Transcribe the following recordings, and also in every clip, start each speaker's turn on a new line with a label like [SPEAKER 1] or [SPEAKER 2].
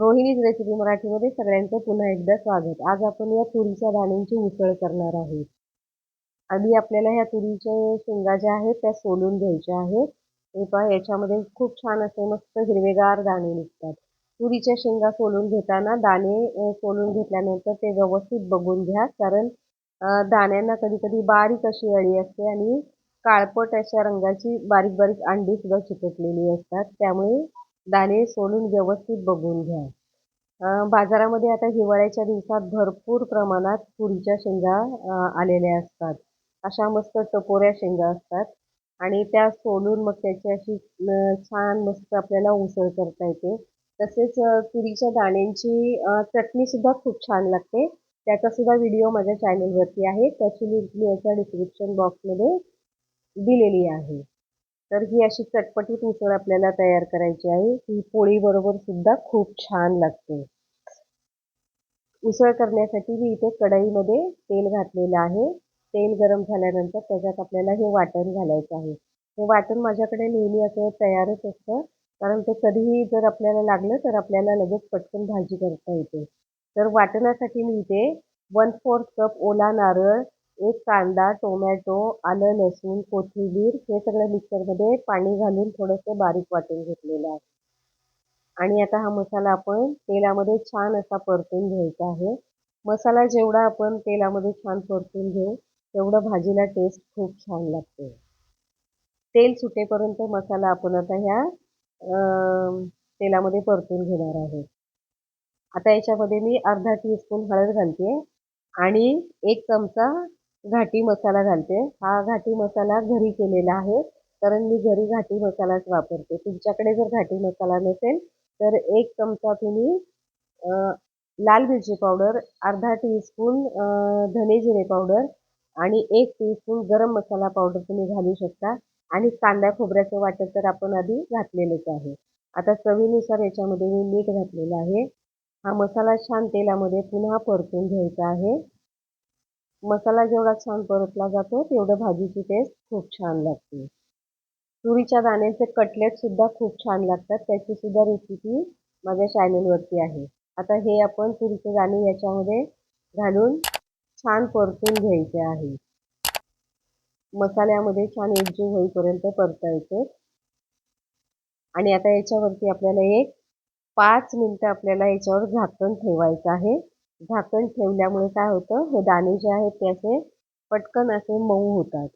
[SPEAKER 1] Rohini's recipe मराठीमध्ये सगळ्यांचं पुन्हा एकदा स्वागत. आज आपण या तुरीच्या दाण्यांची उसळ करणार आहोत. आधी आपल्याला ह्या तुरीच्या शेंगा ज्या आहेत त्या सोलून घ्यायच्या आहेत. हे पहा याच्यामध्ये खूप छान असे मस्त हिरवेगार दाणे निघतात. तुरीच्या शेंगा सोलून घेताना दाणे सोलून घेतल्यानंतर ते व्यवस्थित बघून घ्या. कारण दाण्यांना कधी कधी बारीक अशी अळी असते आणि काळपट अशा रंगाची बारीक बारीक अंडी सुद्धा चिकटलेली असतात. त्यामुळे दाणे सोलून व्यवस्थित बघून घ्या. बाजारामध्ये आता हिवाळ्याच्या दिवसात भरपूर प्रमाणात तुरीच्या शेंगा आलेल्या असतात. अशा मस्त टपोऱ्या शेंगा असतात. आणि त्या सोलून मग त्याची अशी छान मस्त आपल्याला उसळ करता येते. तसेच तुरीच्या दाण्यांची चटणीसुद्धा खूप छान लागते. त्याचासुद्धा व्हिडिओ माझ्या चॅनलवरती आहे. त्याची लिंक मी याच्या डिस्क्रिप्शन बॉक्समध्ये दिलेली आहे. तर ही अशी चटपटीत उसळ आपल्याला तयार करायची आहे. ही पोळीबरोबर सुद्धा खूप छान लागते. उसळ करण्यासाठी मी इथे कढईमध्ये तेल घातलेलं आहे. तेल गरम झाल्यानंतर त्याच्यात आपल्याला हे वाटण घालायचं आहे. हे वाटण माझ्याकडे नेहमी असं तयारच असतं. कारण ते कधीही जर आपल्याला लागलं तर आपल्याला लगेच पटकन भाजी करता येते. तर वाटणासाठी मी इथे वन फोर्थ कप ओला नारळ एक कांदा टोमॅटो आलं लसूण कोथिंबीर हे सगळं मिक्सरमध्ये पाणी घालून थोडंसं बारीक वाटून घेतलेलं आहे. आणि आता हा मसाला आपण तेलामध्ये छान असा परतून घ्यायचा आहे. मसाला जेवढा आपण तेलामध्ये छान परतून घेऊ तेवढं भाजीला टेस्ट खूप छान लागते. तेल सुटेपर्यंत मसाला आपण आता ह्या तेलामध्ये परतून घेणार आहे आता याच्यामध्ये मी अर्धा टीस्पून हळद घालते आणि एक चमचा घाटी मसाला घालते. हा घाटी मसाला घरी केलेला आहे. कारण मी घरी घाटी मसालाच वापरते. तुमच्याकडे जर घाटी मसाला नसेल तर एक चमचा तुम्ही लाल मिरची पावडर अर्धा टीस्पून धने जिरे पावडर आणि एक टीस्पून गरम मसाला पावडर तुम्ही घालू शकता. आणि कांदा खोबऱ्याचं वाटत तर आपण आधी घातलेलंच आहे. आता चवीनुसार याच्यामध्ये मी मीठ घातलेलं आहे. हा मसाला छान तेलामध्ये पुन्हा परतून घ्यायचा आहे. मसाला जेवढा छान परतला जातो तेवढं भाजीची टेस्ट खूप छान लागते. तुरीच्या दाण्याचे कटलेट सुद्धा खूप छान लागतात त्याची सुद्धा रेसिपी माझ्या चॅनलवरती आहे. आता हे आपण तुरीचे दाणे याच्यामध्ये घालून छान परतून घ्यायचे आहे. मसाल्यामध्ये छान एकजीव होईपर्यंत परतायचे आणि आता याच्यावरती आपल्याला एक पाच मिनटं आपल्याला याच्यावर झाकण ठेवायचं आहे. झाकण ठेवल्यामुळे काय होतं हे दाणे जे आहेत ते असे पटकन असे मऊ होतात.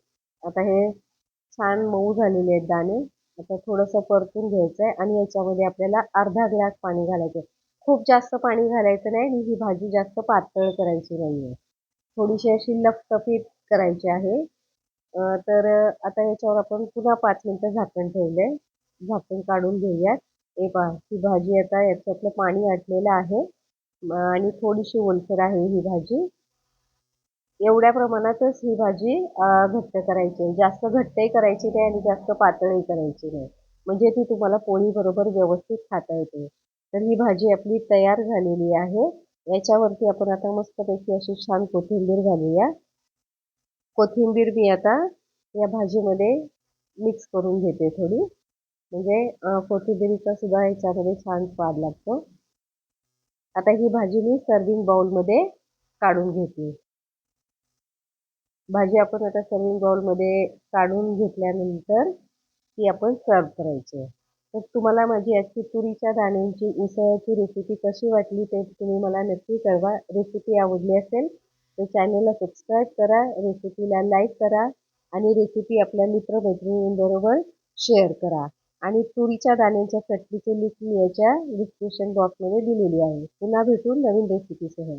[SPEAKER 1] आता हे छान मऊ झालेले आहेत दाणे. आता थोडंसं परतून घ्यायचं आहे आणि याच्यामध्ये आपल्याला अर्धा ग्लास पाणी घालायचं आहे खूप जास्त पाणी घालायचं नाही आणि ही भाजी जास्त पातळ करायची नाही आहे थोडीशी अशी लफटफीत करायची आहे. तर आता याच्यावर आपण पुन्हा पाच मिनटं झाकण ठेवलं आहे झाकण काढून घेऊयात. हे पहा ही भाजी आता याच्यातलं पाणी आटलेलं आहे. आणि थोडीशी ओलसर आहे ही भाजी. एवढ्या प्रमाणातच ही भाजी घट्ट करायची. जास्त घट्टही करायची नाही आणि जास्त पातळही करायची नाही. म्हणजे ती तुम्हाला पोळीबरोबर व्यवस्थित खाता येते. तर ही भाजी आपली तयार झालेली आहे. याच्यावरती आपण आता मस्तपैकी अशी छान कोथिंबीर घालूया. कोथिंबीर मी आता या भाजीमध्ये मिक्स करून घेते थोडी. म्हणजे कोथिंबीरीचा सुद्धा याच्यामध्ये छान स्वाद लागतो. आता ही भाजी मी सर्विंग बाउलमध्ये काढून घेते भाजी आपण आता सर्विंग बाउलमध्ये काढून घेतल्यानंतर ती आपण सर्व करायची तर तुम्हाला माझी आजची तुरीच्या दाण्यांची उसळ्याची रेसिपी कशी वाटली ते तुम्ही मला नक्की कळवा. रेसिपी आवडली असेल तर चॅनलला सबस्क्राईब करा रेसिपीला लाईक करा आणि रेसिपी आपल्या मित्रमैत्रिणींबरोबर शेअर करा. आणि तुरीच्या दाण्यांच्या चटणीचे लिंक मी याच्या डिस्क्रिप्शन बॉक्समध्ये दिलेली आहे. पुन्हा भेटून नवीन रेसिपीसह